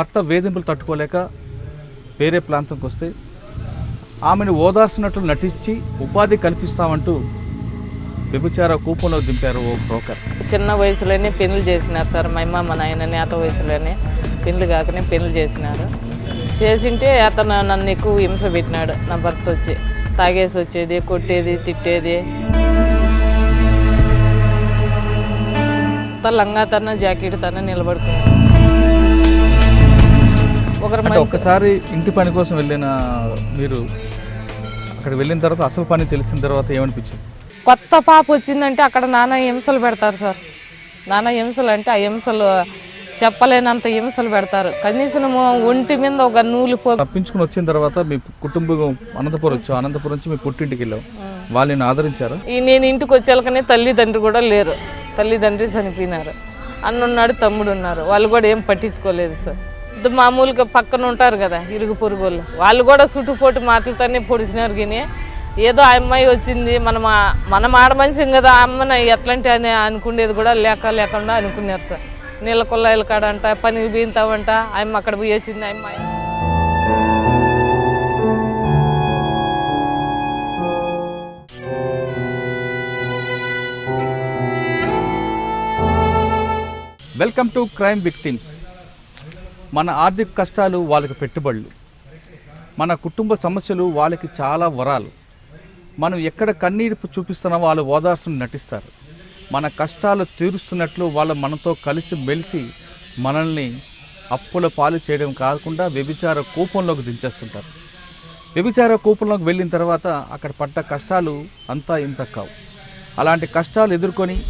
భర్త వేధింపులు తట్టుకోలేక వేరే ప్రాంతంకి వస్తే ఆమెను ఓదార్చినట్లు నటించి ఉపాధి కల్పిస్తామంటూ వ్యభిచార కూపంలో దింపారు ఓ బ్రోకర్. చిన్న వయసులోనే పెళ్ళి చేసినారు సార్ మా అమ్మ మా నాయన నేత వయసులోనే పెళ్ళి కాకనే పెళ్ళి చేసినారు. చేసింటే అతను నన్ను ఎక్కువ హింస పెట్టినాడు నా భర్త వచ్చి. తాగేసి వచ్చేది కొట్టేది తిట్టేది. అంతా లంగా తన జాకెట్ తన నిలబడుకున్నాడు ఒకరు ఒక్కసారి ఇంటి పని కోసం వెళ్ళిన మీరు అక్కడ వెళ్ళిన తర్వాత అసలు పని తెలిసిన తర్వాత ఏమనిపించింది? కొత్త పాప వచ్చిందంటే అక్కడ నానా హింసలు పెడతారు సార్. నానా హింసలు అంటే ఆ హింసలు చెప్పలేనంత హింసలు పెడతారు. కనీసం ఒంటి మీద ఒక నూలు పో తప్పించుకుని వచ్చిన తర్వాత మీ కుటుంబం అనంతపురం వచ్చావు. అనంతపురం నుంచి మీ పుట్టింటికి వెళ్ళావు. వాళ్ళని ఆదరించారా? ఈ నేను ఇంటికి వచ్చేళ్ళకనే తల్లిదండ్రి కూడా లేరు. తల్లిదండ్రి చనిపోయినారు. అన్న ఉన్నాడు తమ్ముడు ఉన్నారు వాళ్ళు కూడా ఏం పట్టించుకోలేదు సార్. మామూలుగా పక్కన ఉంటారు కదా ఇరుగు పొరుగు వాళ్ళు వాళ్ళు కూడా చుట్టుపోటు మాటలతోనే పొడిచినారు కానీ ఏదో ఆ అమ్మాయి వచ్చింది మనం మనం ఆడ కదా ఆ అమ్మని ఎట్లాంటి అని అనుకునేది కూడా లేక లేకుండా అనుకున్నారు సార్. నీళ్ళ కొల్లాయిల కాడంట పనికి పోయింతావంట ఆ అమ్మ అక్కడ పోయి వచ్చింది ఆ అమ్మాయి. వెల్కమ్ టు క్రైమ్ విక్టిమ్స్ మన ఆర్థిక కష్టాలు వాళ్ళకి పెట్టుబడులు. మన కుటుంబ సమస్యలు వాళ్ళకి చాలా వరాలు. మనం ఎక్కడ కన్నీరు చూపిస్తున్నామో వాళ్ళు ఓదార్సును నటిస్తారు. మన కష్టాలు తీరుస్తున్నట్లు వాళ్ళు మనతో కలిసి మెలిసి మనల్ని అప్పుల పాలు చేయడం కాకుండా వ్యభిచార కూపంలోకి దించేస్తుంటారు. వ్యభిచార కూపంలోకి వెళ్ళిన తర్వాత అక్కడ పడ్డ కష్టాలు అంతా ఇంత కావు. అలాంటి కష్టాలు ఎదుర్కొని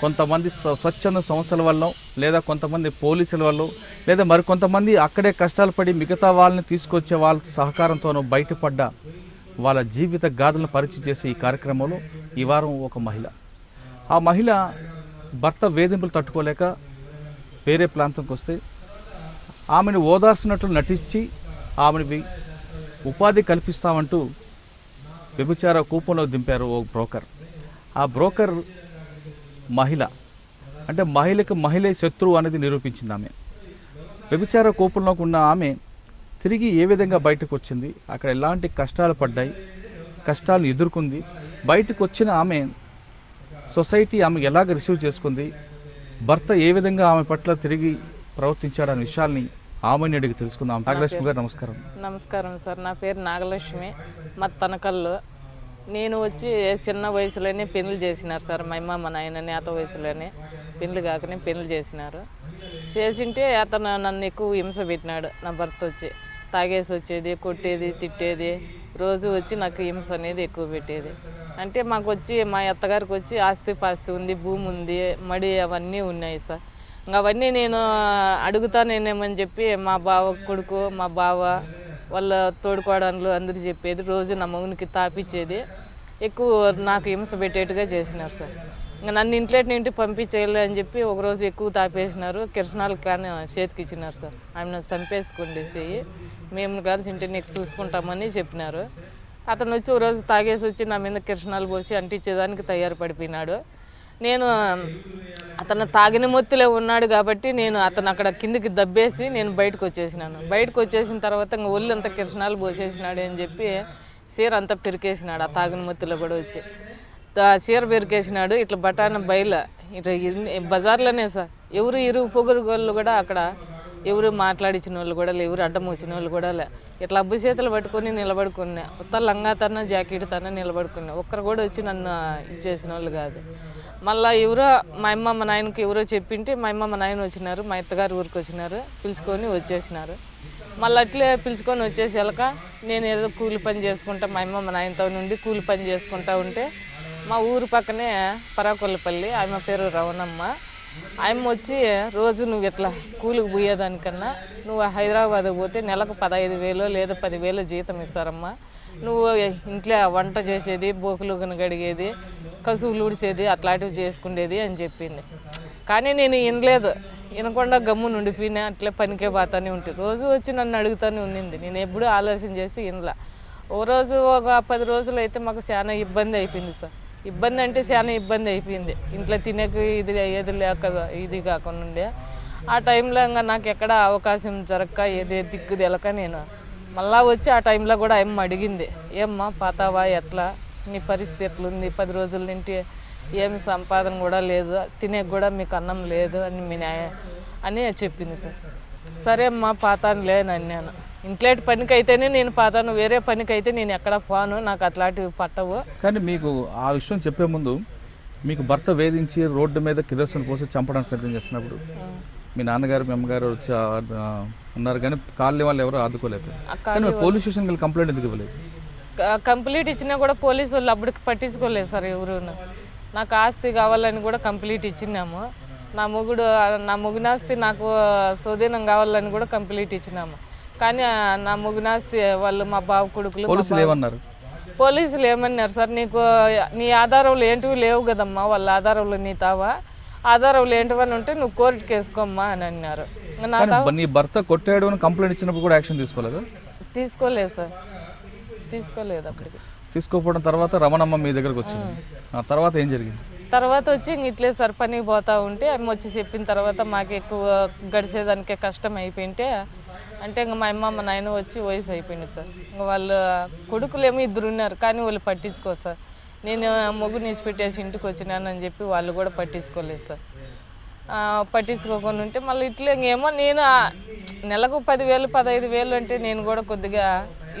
కొంతమంది స్వ- స్వచ్ఛంద సంస్థల వల్ల లేదా కొంతమంది పోలీసుల వల్ల లేదా మరికొంతమంది అక్కడే కష్టాలు పడి మిగతా వాళ్ళని తీసుకొచ్చే వాళ్ళ సహకారంతోనూ బయటపడ్డ వాళ్ళ జీవిత గాథలను పరిచయం చేసే ఈ కార్యక్రమంలో ఈ వారం ఒక మహిళ. ఆ మహిళ భర్త వేధింపులు తట్టుకోలేక వేరే ప్రాంతంకి వస్తే ఆమెను ఓదార్చినట్లు నటించి ఆమెను ఉపాధి కల్పిస్తామంటూ వ్యభిచార కూపంలో దింపారు ఓ బ్రోకర్. ఆ బ్రోకర్ మహిళ. అంటే మహిళకు మహిళే శత్రువు అనేది నిరూపించింది ఆమె. వ్యభిచార కోపంలోకి ఉన్న ఆమె తిరిగి ఏ విధంగా బయటకు వచ్చింది? అక్కడ ఎలాంటి కష్టాలు పడ్డాయి? కష్టాలు ఎదుర్కొంది. బయటకు వచ్చిన ఆమె సొసైటీ ఆమె ఎలాగ రిసీవ్ చేసుకుంది? భర్త ఏ విధంగా ఆమె పట్ల తిరిగి ప్రవర్తించాడనే విషయాల్ని ఆమెని అడిగి తెలుసుకుందాం. నాగలక్ష్మి గారు నమస్కారం. నమస్కారం సార్. నా పేరు నాగలక్ష్మి. మా తనకల్లు. నేను వచ్చి చిన్న వయసులోనే పెళ్ళి చేసినారు సార్ మా అమ్మ మా నాయన నేత వయసులోనే పెళ్ళి కాకనే పెళ్ళి చేసినారు. చేసింటే అతను నన్ను ఎక్కువ హింస పెట్టినాడు నా భర్త వచ్చి. తాగేసి వచ్చేది కొట్టేది తిట్టేది రోజు వచ్చి నాకు హింస అనేది ఎక్కువ పెట్టేది. అంటే మాకు వచ్చి మా అత్తగారికి వచ్చి ఆస్తి పాస్తి ఉంది భూమి ఉంది మడి అవన్నీ ఉన్నాయి సార్. ఇంకా అవన్నీ నేను అడుగుతానేమని చెప్పి మా బావ కొడుకు మా బావ వాళ్ళ తోడుకోవడానికి అందరూ చెప్పేది రోజు నా మగునికి తాపించేది ఎక్కువ నాకు హింస పెట్టేట్టుగా చేసినారు సార్. ఇంకా నన్ను ఇంట్లోటి ఇంటికి పంపించేయాలి అని చెప్పి ఒకరోజు ఎక్కువ తాపేసినారు. కిరసనాలు కానీ చేతికి ఇచ్చినారు సార్. ఆమె చంపేసుకోండి చెయ్యి. మేము కలిసి ఇంటి నీకు చూసుకుంటామని చెప్పినారు. అతను వచ్చి ఒక రోజు తాగేసి వచ్చి నా మీద కిరసనాలు పోసి అంటించేదానికి తయారు పడిపోయినాడు నేను అతను తాగిన మొత్తులే ఉన్నాడు కాబట్టి నేను అతను అక్కడ కిందికి దబ్బేసి నేను బయటకు వచ్చేసినాను. బయటకు వచ్చేసిన తర్వాత ఇంకా ఒళ్ళు అంత కిరసనాలు పోసేసినాడు అని చెప్పి సీర అంతా పెరికేసినాడు. ఆ తాగిన మొత్తులో కూడా వచ్చి. సీర పెరికేసినాడు. ఇట్లా బఠాన బయల ఇట్లా బజార్లోనే సార్ ఎవరు ఇరుగు పొగురు వాళ్ళు కూడా అక్కడ ఎవరు మాట్లాడించిన వాళ్ళు కూడా లే ఎవరు అడ్డం వచ్చిన వాళ్ళు కూడా లే. ఇట్లా అబ్బు చేతులు పట్టుకొని నిలబడుకున్నా. ఉత్త లంగా తన జాకెట్ తన నిలబడుకున్నా. ఒక్కరు కూడా వచ్చి నన్ను ఇది చేసిన వాళ్ళు కాదు. మళ్ళీ ఎవరో మా అమ్మ మా నాయనకి ఎవరో చెప్పింటే మా అమ్మ మా నాయన వచ్చినారు మా అత్తగారు ఊరికి వచ్చినారు పిలుచుకొని వచ్చేసినారు. మళ్ళీ అట్లే పిలుచుకొని వచ్చేసాక నేను ఏదో కూలి పని చేసుకుంటా మా అమ్మ మా నాయనతో నుండి కూలి పని చేసుకుంటా ఉంటే మా ఊరు పక్కనే పరాకొల్లపల్లి ఆమె పేరు రవణమ్మ. ఆయమ్మ వచ్చి రోజు నువ్వు ఇట్లా కూలికి పోయేదానికన్నా నువ్వు హైదరాబాద్ పోతే నెలకు పదహైదు వేలు లేదా పదివేలు జీతం ఇస్తారమ్మా. నువ్వు ఇంట్లో వంట చేసేది బోకులు కడిగేది కసువులు ఊడిసేది అట్లాంటివి చేసుకునేది అని చెప్పింది. కానీ నేను వినలేదు. వినకుండా గమ్ము నుండిపోయినా అట్లే పనికే పోతానే ఉంటుంది రోజు వచ్చి నన్ను అడుగుతానే ఉన్నింది నేను ఎప్పుడూ ఆలోచన చేసి వినలా. ఓ రోజు ఒక పది రోజులు అయితే మాకు చాలా ఇబ్బంది అయిపోయింది సార్. ఇబ్బంది అంటే చాలా ఇబ్బంది అయిపోయింది. ఇంట్లో తినక ఇది ఏది లేక ఇది కాకుండా ఉండే. ఆ టైంలో ఇంకా నాకు ఎక్కడ అవకాశం జరగక ఏదే దిక్కు తెలక నేను మళ్ళా వచ్చి ఆ టైంలో కూడా అమ్మ అడిగింది ఏమ్మా పాతావా ఎట్లా? నీ పరిస్థితి ఎట్లుంది? పది రోజుల నుండి ఏమి సంపాదన కూడా లేదు తినే కూడా మీకు అన్నం లేదు అని మీ న్యాయ అని చెప్పింది సార్. సరే అమ్మా పాతాను లేనని నేను ఇంట్లోటి పనికి అయితేనే నేను పాతాను వేరే పనికి అయితే నేను ఎక్కడ పోను నాకు అట్లాంటివి పట్టవు. కానీ మీకు ఆ విషయం చెప్పే ముందు మీకు భర్త వేధించి రోడ్డు మీద కిరోసిన్ పోసి చంపడానికి ప్రయత్నం చేస్తున్నప్పుడు మీ నాన్నగారు మీ అమ్మగారు వచ్చి ఉన్నారు కానీ కాలనీ వాళ్ళు ఎవరు ఆదుకోలేదు. కానీ పోలీస్ స్టేషన్కి వెళ్ళి కంప్లైంట్ ఎందుకు ఇవ్వలేదు? కంప్లీట్ ఇచ్చినా కూడా పోలీసు వాళ్ళు అప్పటికి పట్టించుకోలేదు సార్ ఎవరు నాకు ఆస్తి కావాలని కూడా కంప్లీట్ ఇచ్చినాము. నా మొగుడు నా మొగునాస్తి నాకు స్వాధీనం కావాలని కూడా కంప్లీట్ ఇచ్చినాము. కానీ నా మొగునాస్తి వాళ్ళు మా బావ కొడుకులు పోలీసులు ఏమన్నారు? పోలీసులు ఏమన్నారు సార్ నీకు నీ ఆధారాలు ఏంటివి లేవు కదమ్మా వాళ్ళ ఆధారాలు నీ తావా? ఆధారాలు ఏంటివని ఉంటే నువ్వు కోర్టుకి వేసుకోమ్మా అని అన్నారు. నా భర్త కొట్టాడు అని కంప్లైంట్ ఇచ్చినప్పుడు కూడా యాక్షన్ తీసుకోలేదు? తీసుకోలేదు సార్. తీసుకోలేదు అప్పటికి. తీసుకోకపోవడం తర్వాత రమణమ్మ మీ దగ్గరకు వచ్చింది. ఆ తర్వాత ఏం జరిగింది? తర్వాత వచ్చి ఇంక ఇట్లే సార్ పనికి పోతా ఉంటే అమ్మ వచ్చి చెప్పిన తర్వాత మాకు ఎక్కువ గడిచేదానికే కష్టం అయిపోయింటే అంటే ఇంక మా అమ్మ మా నాయన వచ్చి వయసు అయిపోయింది సార్. ఇంక వాళ్ళు కొడుకులు ఏమో ఇద్దరు ఉన్నారు కానీ వాళ్ళు పట్టించుకోరు సార్. నేను మొగ్గు నిడిచిపెట్టేసి ఇంటికి వచ్చినానని చెప్పి వాళ్ళు కూడా పట్టించుకోలేదు సార్. పట్టించుకోకుండా ఉంటే మళ్ళీ ఇట్లా ఇంకేమో నేను నెలకు పదివేలు పదహైదు వేలు అంటే నేను కూడా కొద్దిగా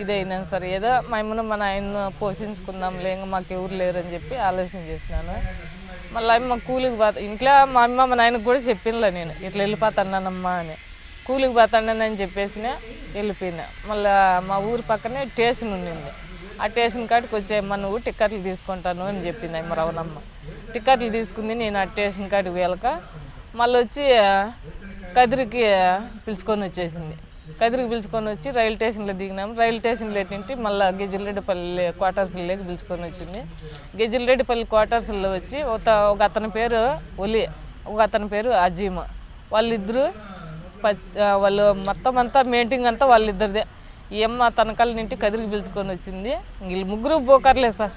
ఇదైనా సార్. ఏదో మా మన మా నాయన పోషించుకుందాంలే ఇంకా మాకు ఎవరు లేరని చెప్పి ఆలోచన చేసినాను. మళ్ళీ అమ్మ కూలికి పోతా ఇంట్లో మా అమ్మ మా నాయనకు కూడా చెప్పినలే నేను ఇట్లా వెళ్ళిపోతానమ్మా అని. కూలికి పోతానని చెప్పేసిన వెళ్ళిపోయినా. మళ్ళీ మా ఊరి పక్కనే స్టేషన్ ఉండింది. ఆ స్టేషన్ కాడికి వచ్చేయమ్మ నువ్వు టిక్కెట్లు తీసుకుంటాను అని చెప్పింది అమ్మ రవణమ్మ. టిక్కెట్లు తీసుకుంది నేను ఆ స్టేషన్ కాడికి వెళ్ళక మళ్ళీ వచ్చి కదిరికి పిలుచుకొని వచ్చేసింది. కదిరికి పిలుచుకొని వచ్చి రైల్ స్టేషన్లో దిగినాము. రైల్ స్టేషన్లో ఏంటి మళ్ళీ గిజ్జిరెడ్డిపల్లి క్వార్టర్స్లోకి పిలుచుకొని వచ్చింది. గిజ్జిరెడ్డిపల్లి క్వార్టర్స్లో వచ్చి ఒక ఒక అతని పేరు ఒలి ఒక అతని పేరు అజీమ్. వాళ్ళిద్దరూ ప- వాళ్ళు మొత్తం అంతా మెయింటింగ్ అంతా వాళ్ళిద్దరిదే. ఈ అమ్మ తనకాల నింటి కదిరికి పిలుచుకొని వచ్చింది. వీళ్ళు ముగ్గురు బోకర్లే సార్.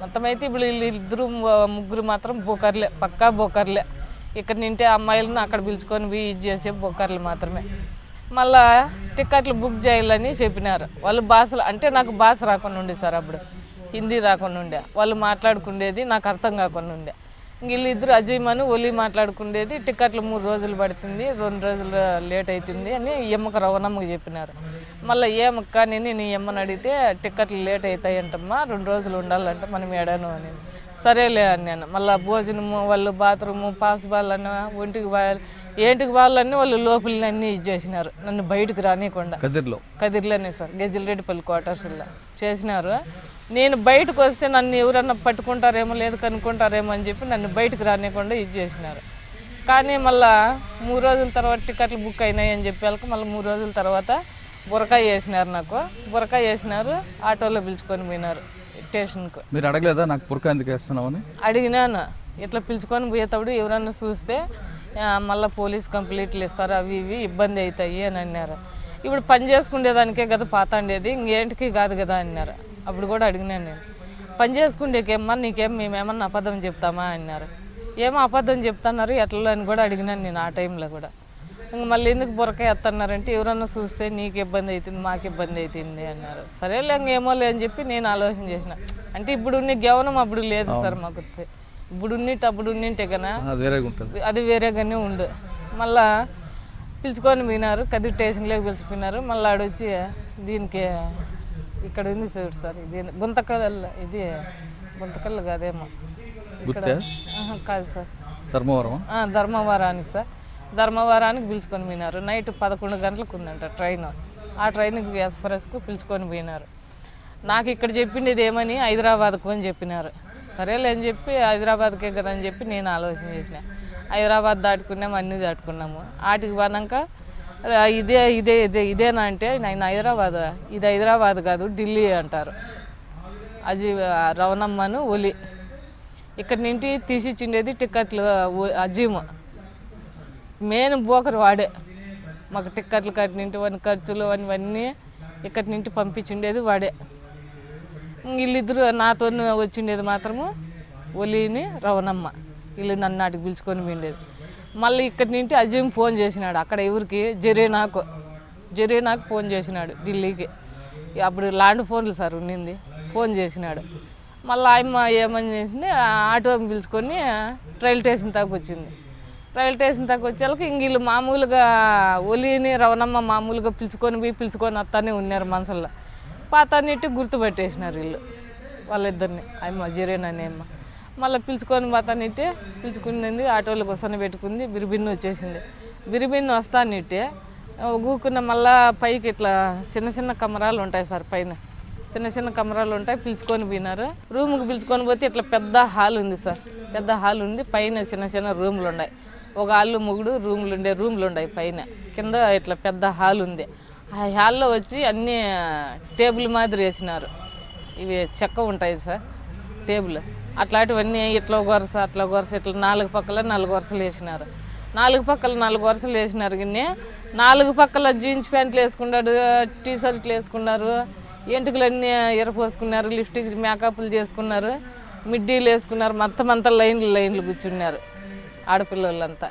మొత్తం అయితే ఇప్పుడు వీళ్ళు ఇద్దరు ముగ్గురు మాత్రం బోకర్లే పక్కా బోకర్లే. ఇక్కడ నింటే అమ్మాయిలను అక్కడ పిలుచుకొని పోయి ఇది చేసే బొక్కర్లు మాత్రమే. మళ్ళా టికెట్లు బుక్ చేయాలని చెప్పినారు. వాళ్ళు భాషలు అంటే నాకు భాష రాకుండా ఉండే సార్ అప్పుడు. హిందీ రాకుండా ఉండే. వాళ్ళు మాట్లాడుకుండేది నాకు అర్థం కాకుండా ఉండే. వీళ్ళిద్దరు అజయమని ఒలి మాట్లాడుకుండేది. టికెట్లు మూడు రోజులు పడుతుంది రెండు రోజులు లేట్ అవుతుంది అని ఎమ్మక అమ్మకు రవణమ్మకి చెప్పినారు. మళ్ళీ ఏమక్క నేను నీ ఎమ్మని అడిగితే టికెట్లు లేట్ అవుతాయంటమ్మా రెండు రోజులు ఉండాలంటే మనం ఏడాను అని. సరేలే అని నేను మళ్ళీ భోజనము వాళ్ళు బాత్రూము పాస్ బాళ్ళని ఒంటికి బాయాలి ఏంటికి వాళ్ళని వాళ్ళు లోపలని అన్నీ ఇచ్చేసినారు నన్ను బయటకు రానియకుండా. కదిర్లో. కదిర్లోనే సార్. గెజిల్రెడ్డిపల్లి క్వార్టర్స్లో. చేసినారు. నేను బయటకు వస్తే నన్ను ఎవరన్నా పట్టుకుంటారేమో లేదు కనుక్కుంటారేమో అని చెప్పి నన్ను బయటకు రానియకుండా ఇది చేసినారు. కానీ మళ్ళా మూడు రోజుల తర్వాత టికెట్లు బుక్ అయినాయి అని చెప్పి వాళ్ళకి మళ్ళీ మూడు రోజుల తర్వాత బురకాయ వేసినారు నాకు. బురకాయ వేసినారు ఆటోలో పిలుచుకొని పోయినారు. స్టేషన్కు మీరు అడగలేదా నాకు పురక ఎందుకు వేస్తున్నామని అడిగినాను. ఇట్లా పిలుచుకొని పోయేటప్పుడు ఎవరన్నా చూస్తే మళ్ళా పోలీస్ కంప్లైంట్లు ఇస్తారు అవి ఇవి ఇబ్బంది అవుతాయి అని అన్నారు. ఇప్పుడు పని చేసుకునేదానికే కదా పాతాండేది ఇంకేంటికి కాదు కదా అన్నారు. అప్పుడు కూడా అడిగినాను నేను. పని చేసుకుండేకేమ్మా నీకేం మేమేమన్నా అబద్ధం చెప్తామా అన్నారు. ఏమో అబద్ధం చెప్తున్నారు ఎట్లా అని కూడా అడిగినాను నేను ఆ టైంలో కూడా. మళ్ళీ ఎందుకు బురకాయ ఎత్తన్నారంటే ఎవరన్నా చూస్తే నీకు ఇబ్బంది అవుతుంది మాకు ఇబ్బంది అవుతుంది అన్నారు. సరేలే ఇంకేమోలే అని చెప్పి నేను ఆలోచన చేసిన. అంటే ఇప్పుడు ఉన్న గవనం అప్పుడు లేదు సార్ మాకు. ఇప్పుడు ఉన్నట్టు అప్పుడు ఉన్నింటే కన్నా అది వేరేగా ఉంటుంది. అది వేరేగానే ఉండు. మళ్ళా పిలుచుకొని పోయినారు కదిరి స్టేషన్లోకి పిలిచిపోయినారు మళ్ళీ ఆడొచ్చి దీనికి ఇక్కడ ఉంది చూడు సార్ ఇది గుంతకల్ ఇది గుంతకల్ కాదేమో. కాదు సార్. ధర్మవరం ధర్మవరానికి సార్. ధర్మవరానికి పిలుచుకొని పోయినారు. నైట్ పదకొండు గంటలకు ఉందంట ట్రైన్. ఆ ట్రైన్కి ఎస్ప్రెస్కు పిలుచుకొని పోయినారు. నాకు ఇక్కడ చెప్పిండేది ఏమని? హైదరాబాద్కు అని చెప్పినారు. సరేలే అని చెప్పి హైదరాబాద్కే కదా అని చెప్పి నేను ఆలోచన చేసిన. హైదరాబాద్ దాటుకున్నాము అన్నీ దాటుకున్నాము. ఆటికి పోనాక ఇదే ఇదే ఇదే ఇదేనా? అంటే నేను హైదరాబాద్ ఇది హైదరాబాద్ కాదు ఢిల్లీ అంటారు. అజీ రవణమ్మను ఒలి. ఇక్కడ నుండి తీసిచ్చిండేది టిక్కెట్లు ఓ- అజీమ్. మెయిన్ బోకర్ వాడే. మాకు టిక్కెట్లు కట్టినింటి వన్ ఖర్చులు అవన్నీ ఇక్కడి నుండి పంపించుండేది వాడే. వీళ్ళిద్దరు నాతో వచ్చిండేది మాత్రము ఒలిని రవణమ్మ. వీళ్ళు నన్ను నాటికి పిలుచుకొని పోయిండేది. మళ్ళీ ఇక్కడి నుండి అజీం ఫోన్ చేసినాడు. అక్కడ ఎవరికి? జరీనాకు. జరీనాకు ఫోన్ చేసినాడు ఢిల్లీకి. అప్పుడు ల్యాండ్ ఫోన్లు సార్ ఉన్నింది. ఫోన్ చేసినాడు. మళ్ళీ ఆయమ్మ ఏమని చేసింది? ఆ ఆటో పిలుచుకొని రైల్ స్టేషన్ దాకా వచ్చింది. రైల్ స్టేషన్ దాకా వచ్చేళ్ళకి ఇంక వీళ్ళు మామూలుగా ఒలిని రవణమ్మ మామూలుగా పిలుచుకొని పోయి పిలుచుకొని వస్తానే ఉన్నారు మనసులో పాతాన్నిటి గుర్తుపెట్టేసినారు వీళ్ళు వాళ్ళిద్దరిని. అమ్మ జీరేన్ అనే అమ్మ. మళ్ళీ పిలుచుకొని పోతానిట్టే పిలుచుకునింది ఆటోలో వస్తాను పెట్టుకుంది బిరిబిన్ను వచ్చేసింది. బిరిబిన్ను వస్తానిట్టే ఊకున్న మళ్ళా పైకి ఇట్లా చిన్న చిన్న కమరాలు ఉంటాయి సార్ పైన. చిన్న చిన్న కమరాలు ఉంటాయి పిలుచుకొని పోయినారు. రూమ్కి పిలుచుకొని పోతే ఇట్లా పెద్ద హాల్ ఉంది సార్. పెద్ద హాల్ ఉంది పైన చిన్న చిన్న రూమ్లు ఉన్నాయి. ఒక ఆళ్ళు ముగుడు రూమ్లు ఉండే రూమ్లు ఉన్నాయి పైన. కింద ఇట్లా పెద్ద హాల్ ఉంది. ఆ హాల్లో వచ్చి అన్ని టేబుల్ మాదిరి వేసినారు. ఇవి చెక్క ఉంటాయి సార్ టేబుల్. అట్లాంటివన్నీ ఇట్లా ఒక వరుస అట్లా ఒక వరుస ఇట్లా నాలుగు పక్కల నాలుగు వరుసలు వేసినారు. నాలుగు పక్కల నాలుగు వరుసలు వేసినారు కానీ నాలుగు పక్కల జీన్స్ ప్యాంట్లు వేసుకున్నాడు టీ షర్ట్లు వేసుకున్నారు. ఎంటుకలన్నీ ఎరపోసుకున్నారు లిప్స్టిక్ మేకప్లు చేసుకున్నారు. మిడ్డీలు వేసుకున్నారు మొత్తం అంతా లైన్లు లైన్లు కూర్చున్నారు. ఆడపిల్లలంతా.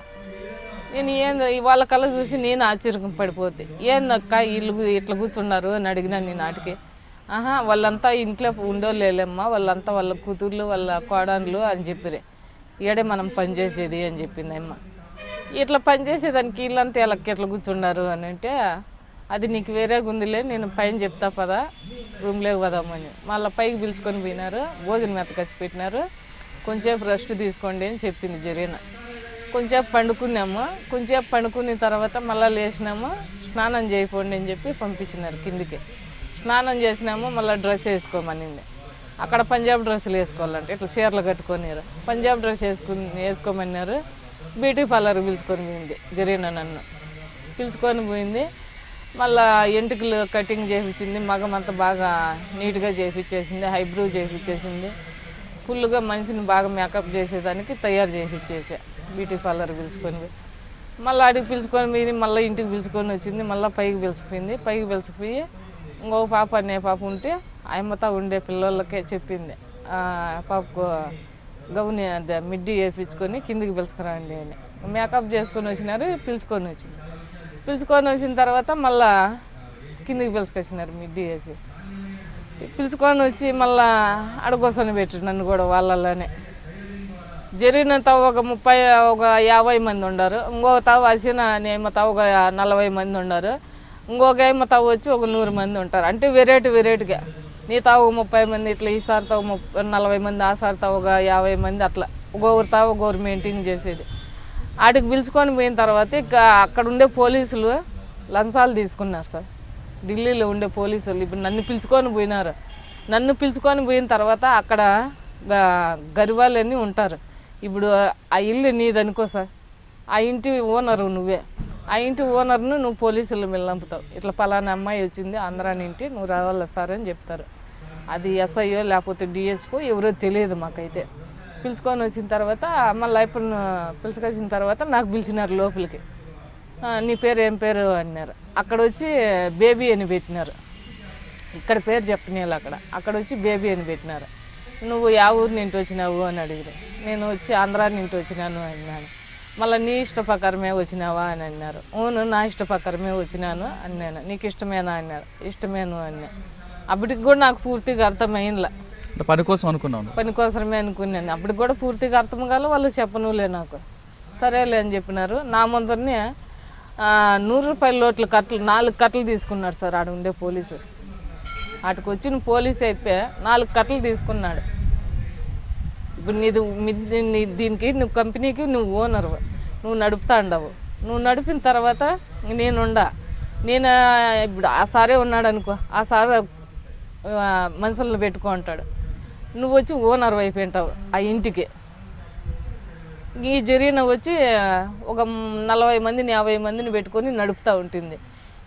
నేను ఏందో వాళ్ళ కళ్ళ చూసి నేను ఆశ్చర్యం పడిపోతే ఏందక్క వీళ్ళు ఇట్లా కూర్చున్నారు అని అడిగినా నేను నాటికి ఆహా వాళ్ళంతా ఇంట్లో ఉండోళ్ళేలేమ్మా వాళ్ళంతా వాళ్ళ కూతుర్లు వాళ్ళ కోడన్లు అని చెప్పిరే ఈడే మనం పని చేసేది అని చెప్పింది అమ్మ. ఇట్లా పనిచేసేదానికి వీళ్ళంతా వీళ్ళకి ఎట్లా కూర్చున్నారు అని అంటే అది నీకు వేరే గుందిలే నేను పైన చెప్తా పదా రూమ్లోకి పోదామని మళ్ళీ పైకి పిలుచుకొని పోయినారు భోజనం మెత్తకొచ్చి పెట్టినారు కొంచెంసేపు రెస్ట్ తీసుకోండి అని చెప్పింది జరీనా. కొంచెంసేపు పండుకున్నాము. కొంచెంసేపు పండుకున్న తర్వాత మళ్ళీ లేచినాము. స్నానం చేయకండి అని చెప్పి పంపించినారు కిందికి. స్నానం చేసినాము మళ్ళీ డ్రెస్ వేసుకోమనింది. అక్కడ పంజాబ్ డ్రెస్సులు వేసుకోవాలంటే ఇట్లా చీరలు కట్టుకొనిరు. పంజాబ్ డ్రెస్ వేసుకుని వేసుకోమన్నారు. బ్యూటీ పార్లర్ పిలుచుకొని పోయింది జరిగిన నన్ను. పిలుచుకొని పోయింది. మళ్ళా ఎంటుకలు కటింగ్ చేయించింది మగం అంతా బాగా నీట్గా చేయించేసింది హైబ్రూ చేయించేసింది ఫుల్గా మనిషిని బాగా మేకప్ చేసేదానికి తయారు చేయించేసా బ్యూటీ పార్లర్ పిలుచుకొని పోయి. మళ్ళీ అడిగి పిలుచుకొని పోయి మళ్ళీ ఇంటికి పిలుచుకొని వచ్చింది మళ్ళీ పైకి పిలిచిపోయింది పైకి పిలిచిపోయి ఇంకొక పాప అనే పాప ఉంటే ఆయమ్మతో ఉండే పిల్లలకే చెప్పింది. పాపకు గౌని అదే మిడ్డి వేపించుకొని కిందికి పిలుచుకురండి అని. మేకప్ చేసుకొని వచ్చినారు పిలుచుకొని వచ్చి పిలుచుకొని వచ్చిన తర్వాత మళ్ళా కిందికి పిలుచుకొచ్చినారు మిడ్డి వేసి. పిలుచుకొని వచ్చి మళ్ళా అడగొసని పెట్టి నన్ను కూడా వాళ్ళలోనే. జరిగినంత ఒక ముప్పై ఒక యాభై మంది ఉన్నారు ఇంకొక తావు వచ్చిన నేమ తావు ఒక నలభై మంది ఉన్నారు ఇంకొక ఏమ తావు వచ్చి ఒక నూరు మంది ఉంటారు. అంటే వెరైటీ వెరైటీగా. నీ తావు ముప్పై మంది ఇట్లా ఈ తావు ముప్పై నలభై మంది ఆ సారి తావు ఒక యాభై మంది అట్లా. ఒక్కొక్కరు తావు ఒక్కొక్కరు మెయింటైన్ చేసేది. ఆడికి పిలుచుకొని పోయిన తర్వాత ఇక అక్కడ ఉండే పోలీసులు లంచాలు తీసుకున్నారు సార్. ఢిల్లీలో ఉండే పోలీసులు ఇప్పుడు నన్ను పిలుచుకొని పోయినారు. నన్ను పిలుచుకొని పోయిన తర్వాత అక్కడ గరివాలని గరివాళ్ళని ఉంటారు. ఇప్పుడు ఆ ఇల్లు నీదనుకో సార్. ఆ ఇంటి ఓనరు నువ్వే. ఆ ఇంటి ఓనర్ను నువ్వు పోలీసులు మిల్లంపుతావు ఇట్లా పలానా అమ్మాయి వచ్చింది ఆంధ్రాని ఇంటి నువ్వు రావాలా సార్ అని చెప్తారు. అది ఎస్ఐయో లేకపోతే డిఎస్పో ఎవరో తెలియదు మాకైతే. పిలుచుకొని వచ్చిన తర్వాత మళ్ళీ లైఫ్ను పిలుచుకొచ్చిన తర్వాత నాకు పిలిచినారు లోపలికి. నీ పేరు ఏం పేరు అన్నారు. అక్కడ వచ్చి బేబీ అని పెట్టినారు. ఇక్కడ పేరు చెప్పనీళ్ళు అక్కడ. అక్కడ వచ్చి బేబీ అని పెట్టినారు. నువ్వు యా ఊరు నుండి వచ్చినావు అని అడిగారు. నేను వచ్చి ఆంధ్రా నుండి వచ్చినాను అన్నాను మళ్ళీ నీ ఇష్ట ప్రకారమే వచ్చినావా అని అన్నారు. అవును నా ఇష్ట ప్రకారమే వచ్చినాను అన్నాను. నీకు ఇష్టమేనా అన్నారు. ఇష్టమేను అన్నా. అప్పటికి కూడా నాకు పూర్తిగా అర్థమైందిలా అంటే పని కోసం అనుకున్నాను పని కోసమే అనుకున్నాను. అప్పటికి కూడా పూర్తిగా అర్థం కాల వాళ్ళు చెప్పనులే నాకు. సరేలే అని చెప్పినారు. నా ముందరనే నూరు రూపాయల లోట్ల కట్టలు నాలుగు కట్టలు తీసుకున్నాడు సార్ ఆడ ఉండే పోలీసు. అటుకు వచ్చిన పోలీస్ అయితే నాలుగు కట్టలు తీసుకున్నాడు. ఇప్పుడు నీది నీ దీనికి నువ్వు కంపెనీకి నువ్వు ఓనర్ నువ్వు నడుపుతా ఉండవు నువ్వు నడిపిన తర్వాత నేను ఉండా నేను ఇప్పుడు ఆ సారే ఉన్నాడు అనుకో ఆ సార్ మనుషులను పెట్టుకో అంటాడు. నువ్వు వచ్చి ఓనర్ అయిపోయింటావు ఆ ఇంటికి. ఈ జరిగిన వచ్చి ఒక నలభై మందిని యాభై మందిని పెట్టుకొని నడుపుతూ ఉంటుంది.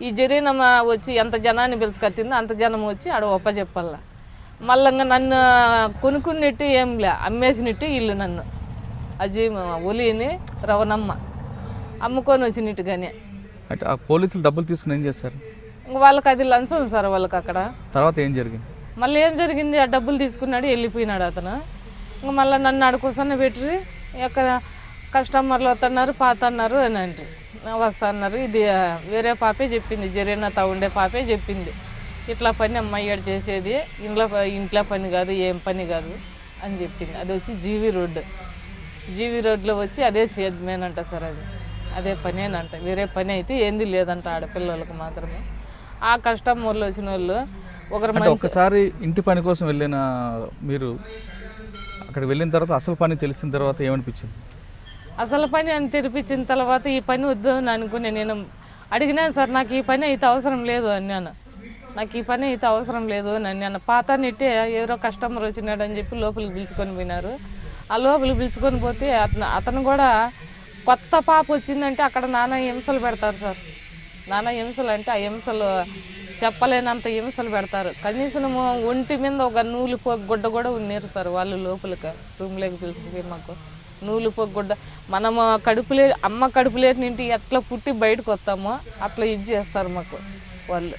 ఈ జరీన మా- వచ్చి ఎంత జనాన్ని పిలుచుకొచ్చిందో అంత జనం వచ్చి ఆడ ఒప్ప చెప్పాల. మళ్ళీ నన్ను కొనుక్కున్నట్టు ఏం లే అమ్మేసినట్టు ఇల్లు నన్ను. అజీ ఒలిని రవణమ్మ అమ్ముకొని వచ్చినట్టుగానే అంటే ఆ పోలీసులు డబ్బులు తీసుకుని ఏం చేశారు? ఇంక వాళ్ళకి అది లంచం సార్ వాళ్ళకి అక్కడ. తర్వాత ఏం జరిగింది? మళ్ళీ ఏం జరిగింది? ఆ డబ్బులు తీసుకున్నాడు వెళ్ళిపోయినాడు అతను. ఇంకా మళ్ళీ నన్ను అడుకోసన్న పెట్టి అక్కడ కస్టమర్లు వస్తున్నారు పాతన్నారు అని అంటే వస్తున్నారు ఇది వేరే పాపే చెప్పింది జరీనా ఉండే పాపే చెప్పింది. ఇట్లా పని అమ్మాయి చేసేది ఇంట్లో ఇంట్లో పని కాదు ఏం పని కాదు అని చెప్పింది. అది వచ్చి జీవి రోడ్డు. జీవి రోడ్లో వచ్చి అదే సేద్మేనంట సార్ అది. అదే పనేనంట వేరే పని అయితే ఏంది లేదంట ఆడపిల్లలకు మాత్రమే. ఆ కస్టమర్లు వచ్చిన వాళ్ళు ఒకరు అంటే ఒక్కసారి ఇంటి పని కోసం వెళ్ళిన మీరు అక్కడికి వెళ్ళిన తర్వాత అసలు పని తెలిసిన తర్వాత ఏమనిపించింది? అసలు పని అని తెరిపించిన తర్వాత ఈ పని వద్దు అని అనుకుని నేను అడిగినాను సార్ నాకు ఈ పని అయితే అవసరం లేదు అన్నాను. నాకు ఈ పని అయితే అవసరం లేదు అని అన్నాను. పాత నెట్టే ఎవరో కస్టమర్ వచ్చినాడు అని చెప్పి లోపలికి పిలుచుకొని పోయినారు. ఆ లోపలికి పిలుచుకొని పోతే అతను అతను కూడా కొత్త పాప వచ్చిందంటే అక్కడ నానా హింసలు పెడతారు సార్. నానా హింసలు అంటే ఆ హింసలు చెప్పలేనంత హింసలు పెడతారు. కనీసం ఒంటి మీద ఒక నూలు గుడ్డ కూడా ఉన్నారు సార్ వాళ్ళు లోపలికి రూమ్లోకి పిలుచుకుపోయి మాకు. నూలు పోగు గుడ్డ కడుపులే అమ్మ కడుపులేటి నింటి ఎట్లా పుట్టి బయటకు వస్తామో అట్లా ఇది చేస్తారు మాకు వాళ్ళు.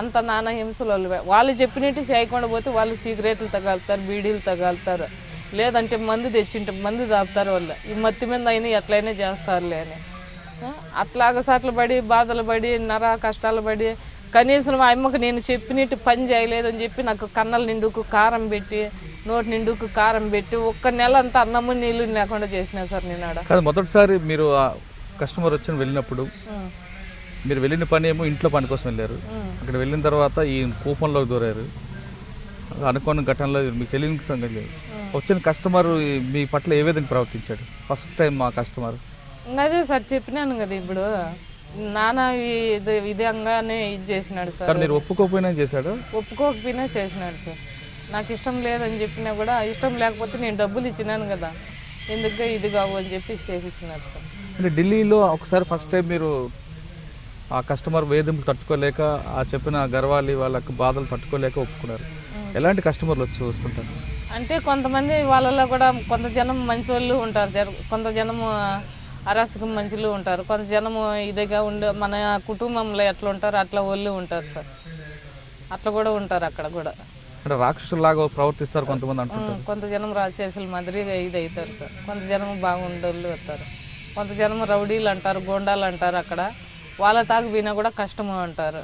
అంత నానా హింసలు వాళ్ళు వాళ్ళు చెప్పినట్టు చేయకుండా పోతే వాళ్ళు సిగరెట్లు తగలుతారు బీడీలు తగలుతారు. లేదంటే మందు తెచ్చింటే మందు తాపుతారు వాళ్ళు. ఈ మత్తి మీద అయినా ఎట్లయినా చేస్తారులే అని. అట్లాగ సాట్లు పడి బాధలు పడి నర కష్టాలు పడి కనీసం మా అమ్మకు నేను చెప్పినట్టు పని చేయలేదని చెప్పి నాకు కన్నల నిండుకు కారం పెట్టి నోటి నిండుకు కారం పెట్టి ఒక్క నెల అంతా అన్నము నీళ్ళు లేకుండా చేసిన సార్ నేను ఆడ. కాదు మొదటిసారి మీరు ఆ కస్టమర్ వచ్చి వెళ్ళినప్పుడు. మీరు వెళ్ళిన పని ఏమో ఇంట్లో పని కోసం వెళ్ళారు. అక్కడ వెళ్ళిన తర్వాత ఈ కూపంలోకి దూరారు. అనుకోని ఘటనలో మీకు తెలియని సంగతి లేదు. వచ్చిన కస్టమర్ మీ పట్ల ఏ విధంగా ప్రవర్తించాడు? ఫస్ట్ టైం మా కస్టమర్. అదే సార్ చెప్పినాను కదా ఇప్పుడు. నాన్న ఇది విధంగానే ఇది చేసినాడు సార్. మీరు ఒప్పుకోకపోయినా చేశాడు? ఒప్పుకోకపోయినా చేసినాడు సార్. నాకు ఇష్టం లేదని చెప్పినా కూడా ఇష్టం లేకపోతే నేను డబ్బులు ఇచ్చినాను కదా. ఎందుకు ఇది కావు అని చెప్పి చేసిచ్చినాడు సార్. అంటే ఢిల్లీలో ఒకసారి ఫస్ట్ టైం మీరు ఆ కస్టమర్ వేధింపులు తట్టుకోలేక ఆ చెప్పిన గర్వాలి వాళ్ళకి బాధలు తట్టుకోలేక ఒప్పుకున్నారు. ఎలాంటి కస్టమర్లు వచ్చి వస్తుంటారు? అంటే కొంతమంది వాళ్ళలో కూడా కొంత జనం మంచి వాళ్ళు ఉంటారు కొంత జనము అరాచకం మంచులు ఉంటారు. కొంత జనము ఇదిగా ఉండే మన కుటుంబంలో ఎట్లా ఉంటారో అట్లా వాళ్ళు ఉంటారు సార్. అట్లా కూడా ఉంటారు అక్కడ కూడా. అంటే రాక్షసులాగా ప్రవర్తిస్తారు కొంతమంది అంటుంటారు. కొంత జనం రాజేసుల మాదిరి ఇది అవుతారు సార్. కొంత జనం బాగుండోళ్ళు వస్తారు. కొంత జనం రౌడీలు అంటారు గోండాలు అంటారు అక్కడ. వాళ్ళ తాగు పోయినా కూడా కష్టము అంటారు.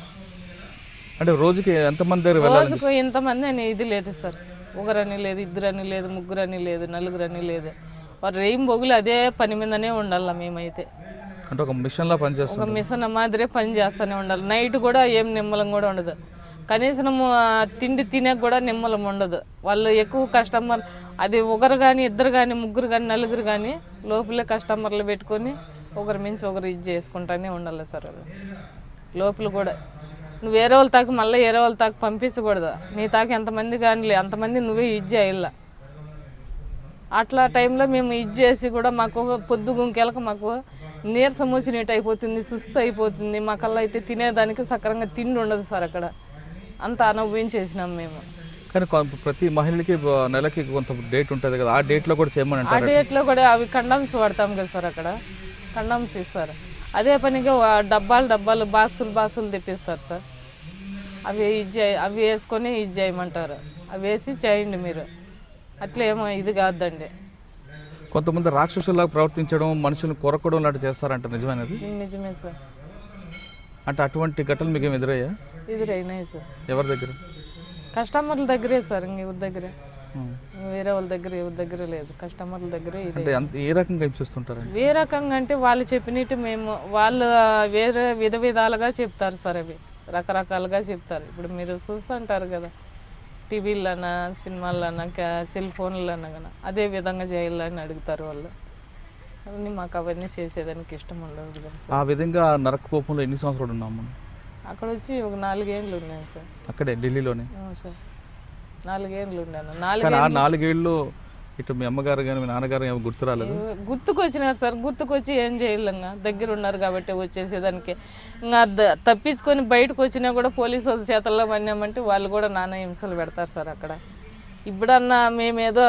అంటే రోజుకి ఎంతమంది దగ్గర రోజుకు ఇంతమంది అని ఇది లేదు సార్. ఒకరని లేదు ఇద్దరని లేదు ముగ్గురని లేదు నలుగురని లేదు. వారు రెయిన్ బొగులు అదే పని మీదనే ఉండాలి మేమైతే. అంటే ఒక మిషన్లా పనిచేస్తుంది ఒక మిషన్ మాదిరే పని చేస్తూనే ఉండాలి. నైట్ కూడా ఏం నిమ్మలం కూడా ఉండదు. కనీసం తిండి తినే కూడా నిమ్మలం ఉండదు. వాళ్ళు ఎక్కువ కస్టమర్ అది ఒకరు కానీ ఇద్దరు కానీ ముగ్గురు కానీ నలుగురు కానీ లోపలే కస్టమర్లు పెట్టుకొని ఒకరి మించి ఒకరు ఇది చేసుకుంటానే ఉండాలి సార్ అది. లోపల కూడా. నువ్వు వేరే వాళ్ళ తాకి మళ్ళీ వేరే వాళ్ళ తాకి పంపించకూడదు. నీ తాకి ఎంతమంది కానీ అంతమంది నువ్వే ఇది చేయాల. అట్లా టైంలో మేము ఇది చేసి కూడా మాకు పొద్దు గుంకెలకు మాకు నీరసం వచ్చినట్టు అయిపోతుంది సుస్థ అయిపోతుంది. మాకల్లా అయితే తినేదానికి సక్రంగా తిండి ఉండదు సార్ అక్కడ. అంత అనుభవించేసినాం మేము. కానీ ప్రతి మహిళకి నెలకి కొంత డేట్ ఉంటుంది కదా ఆ డేట్లో కూడా చేయమని ఆ డేట్లో కూడా అవి కండమ్స్ వాడతాం కదా సార్ అక్కడ. కండమ్స్ ఇస్తారు. అదే పనిగా డబ్బాలు డబ్బాలు బాక్సులు బాక్సులు తెప్పిస్తారు సార్. అవి ఇది అవి వేసుకొని ఇది చేయమంటారు. అవి వేసి చేయండి మీరు. అట్లా ఏమో ఇది కాదండి. కొంతమంది రాక్షసులాగా ప్రవర్తించడం మనుషులను కొరకడం లాంటి చేస్తారంట నిజమైనది నిజమే సార్. అంటే అటువంటి ఘటనలు మీకు ఏమి ఎదురయ్యా? ఎదురైనాయి సార్ ఎవరి దగ్గర? కస్టమర్ల దగ్గరే సార్ ఇంక ఎవరి దగ్గరే. వేరే వాళ్ళ దగ్గర ఎవరి దగ్గర లేదు. కస్టమర్ల దగ్గరే ఇది. అంటే అంత ఏ రకంగా హింసిస్తుంటారండి? ఏ రకంగా అంటే వాళ్ళు చెప్పినట్టు మేము వాళ్ళు వేరే విధ విధాలుగా చెప్తారు సార్ అవి. రకరకాలుగా చెప్తారు. ఇప్పుడు మీరు చూస్తుంటారు కదా టీవీలన్నా సినిమాలన్నా సెల్ ఫోన్లన్నా కానీ అదే విధంగా చేయాలని అడుగుతారు వాళ్ళు. అవన్నీ మాకు అవన్నీ చేసేదానికి ఇష్టం ఉండదు ఆ విధంగా నరకపోపంలో ఎన్ని సంవత్సరాలు ఉన్నాం మనం? అక్కడ వచ్చి ఒక నాలుగేండ్లు ఉన్నాయి సార్. అక్కడే ఢిల్లీలోనే? అవును సార్. నాలుగేండ్లు ఉన్నాను కానీ నాలుగు నాలుగేళ్ళు ఇటు మీ అమ్మగారు కానీ మీ నాన్నగారు ఏమో గుర్తు రాలేదు గుర్తుకొచ్చినారు సార్. గుర్తుకొచ్చి ఏం చేయలేంగా. దగ్గర ఉన్నారు కాబట్టి వచ్చేసేదానికి. ఇంకా ద- తప్పించుకొని బయటకు వచ్చినా కూడా పోలీసు వాళ్ళ చేతల్లో పడినామంటే వాళ్ళు కూడా నానా హింసలు పెడతారు సార్ అక్కడ. ఇప్పుడన్నా మేమేదో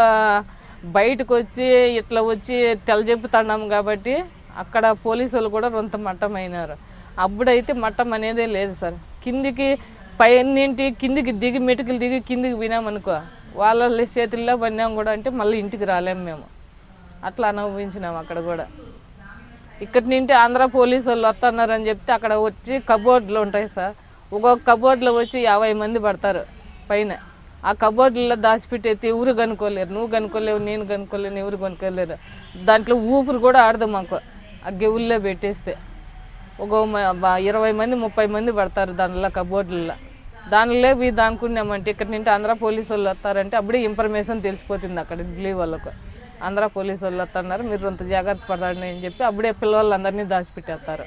బయటకు వచ్చి ఇట్లా వచ్చి తెలజెప్పుతున్నాం కాబట్టి అక్కడ పోలీసు వాళ్ళు కూడా రొంత మట్టం అయినారు అప్పుడైతే మట్టం అనేదే లేదు సార్. కిందికి పైనింటి కిందికి దిగి మెటుకులు దిగి కిందికి వినామనుకో వాళ్ళ చేతుల్లో పడినాం కూడా అంటే మళ్ళీ ఇంటికి రాలేము మేము. అట్లా అనుభవించినాం అక్కడ కూడా. ఇక్కడి నుండి ఆంధ్ర పోలీసు వాళ్ళు వస్తున్నారని చెప్తే అక్కడ వచ్చి కబోర్డ్లు ఉంటాయి సార్. ఒక్కొక్క కబోర్డ్లో వచ్చి యాభై మంది పడతారు పైన. ఆ కబోర్డులో దాచిపెట్టేది ఎవరు కనుక్కోలేరు. నువ్వు కనుక్కోలేవు నేను కనుక్కోలేను ఎవరు కనుక్కోలేరు. దాంట్లో ఊపిరి కూడా ఆడదు మాకు. ఆ గెవుల్లో పెట్టేస్తే. ఒక ఇరవై మంది ముప్పై మంది పడతారు దానిలో కబోర్డులలో. దానిలో పోయి దానుకున్నామంటే ఇక్కడ నుండి ఆంధ్ర పోలీసు వాళ్ళు వస్తారంటే అప్పుడే ఇన్ఫర్మేషన్ తెలిసిపోతుంది అక్కడ ఢిల్లీ వాళ్ళకు. ఆంధ్ర పోలీసు వాళ్ళు వస్తున్నారు మీరు అంత జాగ్రత్త పడతారని అని చెప్పి అప్పుడే పిల్లవాళ్ళందరినీ దాచిపెట్టేస్తారు.